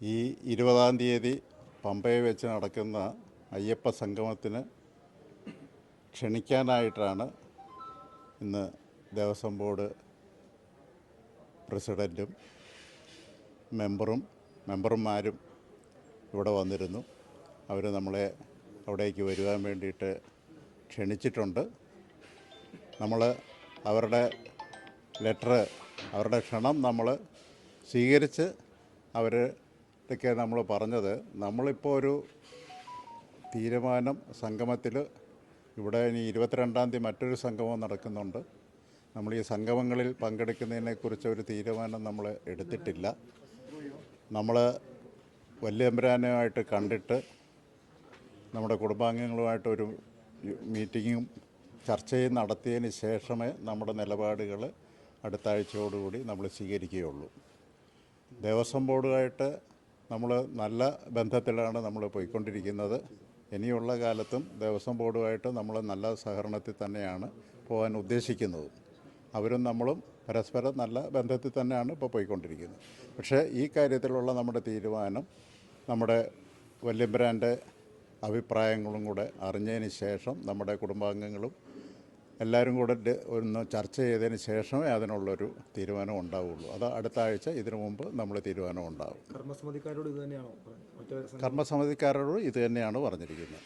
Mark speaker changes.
Speaker 1: ഈ ഇരുപതാം തീയതി പമ്പയെ വെച്ച് നടക്കുന്ന അയ്യപ്പ സംഗമത്തിന് ക്ഷണിക്കാനായിട്ടാണ് ഇന്ന് ദേവസ്വം ബോർഡ് പ്രസിഡന്റും മെമ്പറും മെമ്പർമാരും ഇവിടെ വന്നിരുന്നു. അവർ നമ്മളെ അവിടേക്ക് വരുവാൻ വേണ്ടിയിട്ട് ക്ഷണിച്ചിട്ടുണ്ട്. നമ്മൾ അവരുടെ ലെറ്റർ അവരുടെ ക്ഷണം നമ്മൾ സ്വീകരിച്ച് അവരൊക്കെ നമ്മൾ പറഞ്ഞത്. നമ്മളിപ്പോൾ ഒരു തീരുമാനം സംഗമത്തിൽ ഇവിടെ ഇനി ഇരുപത്തിരണ്ടാം തീയതി മറ്റൊരു സംഗമം നടക്കുന്നുണ്ട്. നമ്മൾ ഈ സംഗമങ്ങളിൽ പങ്കെടുക്കുന്നതിനെക്കുറിച്ച് ഒരു തീരുമാനം നമ്മൾ എടുത്തിട്ടില്ല. നമ്മൾ വല്യമ്പരാനുമായിട്ട് കണ്ടിട്ട് നമ്മുടെ കുടുംബാംഗങ്ങളുമായിട്ട് ഒരു മീറ്റിങ്ങും ചർച്ചയും നടത്തിയതിന് ശേഷമേ നമ്മുടെ നിലപാടുകൾ അടുത്ത ആഴ്ചയോടുകൂടി നമ്മൾ സ്വീകരിക്കുകയുള്ളൂ. ദേവസ്വം ബോർഡുമായിട്ട് നമ്മൾ നല്ല ബന്ധത്തിലാണ് നമ്മൾ പോയിക്കൊണ്ടിരിക്കുന്നത്. ഇനിയുള്ള കാലത്തും ദേവസ്വം ബോർഡുമായിട്ട് നമ്മൾ നല്ല സഹകരണത്തിൽ തന്നെയാണ് പോകാൻ ഉദ്ദേശിക്കുന്നത്. അവരും നമ്മളും പരസ്പരം നല്ല ബന്ധത്തിൽ തന്നെയാണ് ഇപ്പോൾ പോയിക്കൊണ്ടിരിക്കുന്നത്. പക്ഷേ ഈ കാര്യത്തിലുള്ള നമ്മുടെ തീരുമാനം നമ്മുടെ വല്യമ്പരാന്റെ അഭിപ്രായങ്ങളും കൂടെ അറിഞ്ഞതിന് ശേഷം നമ്മുടെ കുടുംബാംഗങ്ങളും എല്ലാവരും കൂടെ ഒന്ന് ചർച്ച ചെയ്തതിന് ശേഷമേ അതിനുള്ളൊരു തീരുമാനം ഉണ്ടാവുള്ളൂ. അത് അടുത്ത ആഴ്ച ഇതിനു മുമ്പ് നമ്മൾ തീരുമാനം ഉണ്ടാവും.
Speaker 2: കർമ്മസമിതിക്കാരോട് ഇത് തന്നെയാണോ
Speaker 1: കർമ്മസമിതിക്കാരോട് ഇത് തന്നെയാണ് പറഞ്ഞിരിക്കുന്നത്.